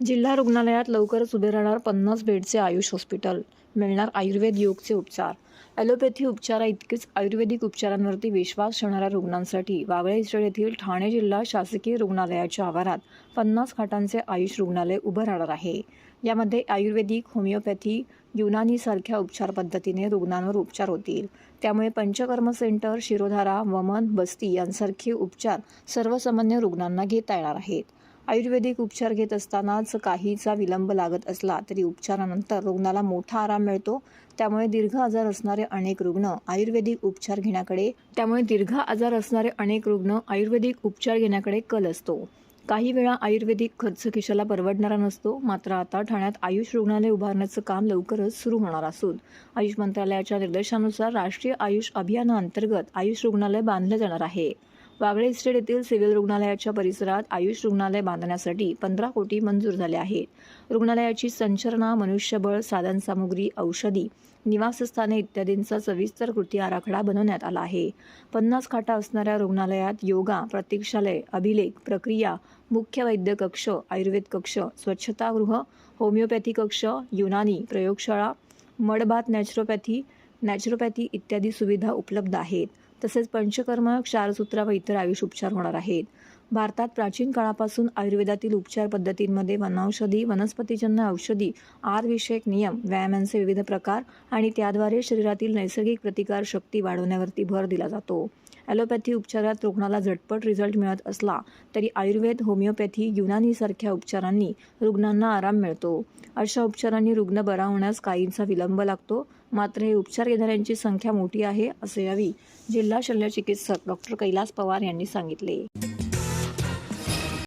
जिल्हा रुग्णालयात लवकरच उभे राहणार पन्नास बेडचे आयुष हॉस्पिटल. मिळणार आयुर्वेद योगचे उपचार. ॲलोपॅथी उपचारा इतकेच आयुर्वेदिक उपचारांवरती विश्वास ठेवणाऱ्या रुग्णांसाठी वागळे येथील ठाणे जिल्हा शासकीय रुग्णालयाच्या आवारात पन्नास खाटांचे आयुष रुग्णालय उभं राहणार आहे. यामध्ये आयुर्वेदिक होमिओपॅथी युनानीसारख्या उपचार पद्धतीने रुग्णांवर उपचार होतील. त्यामुळे पंचकर्म सेंटर शिरोधारा वमन बस्ती यांसारखे उपचार सर्वसामान्य रुग्णांना घेता येणार आहेत. आयुर्वेदिक उपचार घेत असतानाच काहीचा विलंब लागत असला तरी उपचारानंतर रुग्णाला मोठा आराम मिळतो. त्यामुळे दीर्घ आजार असणारे अनेक रुग्ण आयुर्वेदिक उपचार घेण्याकडे त्यामुळे दीर्घ आजार असणारे अनेक रुग्ण आयुर्वेदिक उपचार घेण्याकडे कल असतो. काही वेळा आयुर्वेदिक खर्च खिशाला परवडणारा नसतो. मात्र आता ठाण्यात आयुष रुग्णालय उभारण्याचं काम लवकरच सुरू होणार असून आयुष मंत्रालयाच्या निर्देशानुसार राष्ट्रीय आयुष अभियानाअंतर्गत आयुष रुग्णालय बांधलं जाणार आहे. वागळे इस्टेट येथील सिव्हिल रुग्णालयाच्या परिसरात आयुष रुग्णालय बांधण्यासाठी पंधरा कोटी मंजूर झाले आहेत रुग्णालयाची संचरणा मनुष्यबळ साधनसामुग्री औषधी निवासस्थाने इत्यादींचा सविस्तर कृती आराखडा बनवण्यात आला आहे. पन्नास खाटा असणाऱ्या रुग्णालयात योगा प्रतीक्षालय अभिलेख प्रक्रिया मुख्य वैद्य कक्ष आयुर्वेद कक्ष स्वच्छतागृह होमिओपॅथी कक्ष युनानी प्रयोगशाळा मडबात नॅचरोपॅथी नॅचरोपॅथी इत्यादी सुविधा उपलब्ध आहेत. तसेच पंचकर्म क्षारसूत्र व इतर आयुष उपचार होणार आहेत. भारतात प्राचीन काळापासून आयुर्वेदातील उपचार पद्धतींमध्ये वनौषधी वनस्पतीजन्य औषधी आरविषयक नियम व्यायामांचे विविध प्रकार आणि त्याद्वारे शरीरातील नैसर्गिक प्रतिकार शक्ती वाढवण्यावरती भर दिला जातो. ॲलोपॅथी उपचारात रुग्णाला झटपट रिझल्ट मिळत असला तरी आयुर्वेद होमिओपॅथी युनानीसारख्या उपचारांनी रुग्णांना आराम मिळतो. अशा उपचारांनी रुग्ण बरा होण्यास काहींचा विलंब लागतो. मात्र हे उपचार घेणाऱ्यांची संख्या मोठी आहे असे यावी जिल्हा शल्यचिकित्सक डॉक्टर कैलास पवार यांनी सांगितले.